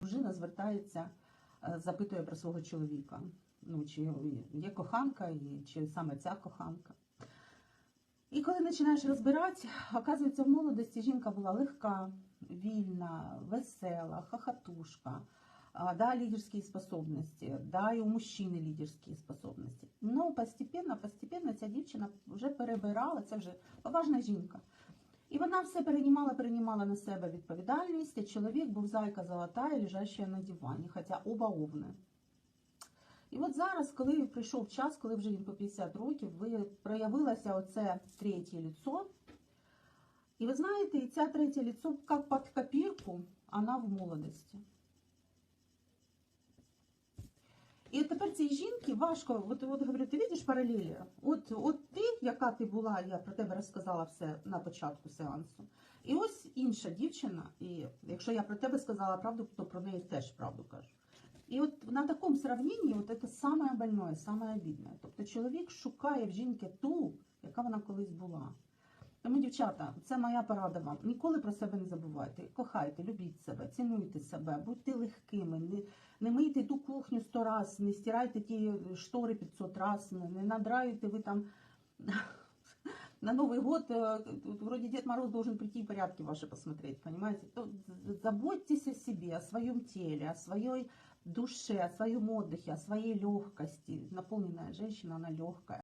дружина звертається, е, запитує про свого чоловіка. Ну, чи є коханка, чи саме ця коханка. І коли починаєш розбирати, оказується, в молодості жінка була легка, вільна, весела, хохотушка, а, да, лидерские способности, да, і у мужчини лідерські способності. Ну, постепенно, постепенно ця дівчина вже перебирала, це вже поважна жінка. І вона все переймала, переймала на себе відповідальність, а чоловік був зайка золота і лежаща на дивані, хоча оба овни. І от зараз, коли прийшов час, коли вже він по 50 років, ви проявилося оце третє лицо. І ви знаєте, і ця третє лицо, як під копірку, вона в молодості. І от тепер цій жінки важко, от, от говорю, ти бачиш паралелі? От, от ти, яка ти була, я про тебе розказала все на початку сеансу. І ось інша дівчина, і якщо я про тебе сказала правду, то про неї теж правду кажу. І от на такому сравненні, от це саме больное, саме обідне. Тобто чоловік шукає в жінки ту, яка вона колись була. Тому, дівчата, це моя порада вам. Ніколи про себе не забувайте. Кохайте, любіть себе, цінуйте себе, будьте легкими, не, не мийте ту кухню сто раз, не стирайте ті штори 500 раз, не, надраюйте ви там. На Новый год, э, вроде Дед Мороз должен прийти и порядки ваши посмотреть, понимаете? Заботьтесь о себе, о своем теле, о своей душе, о своем отдыхе, о своей легкости. Наполненная женщина, она легкая.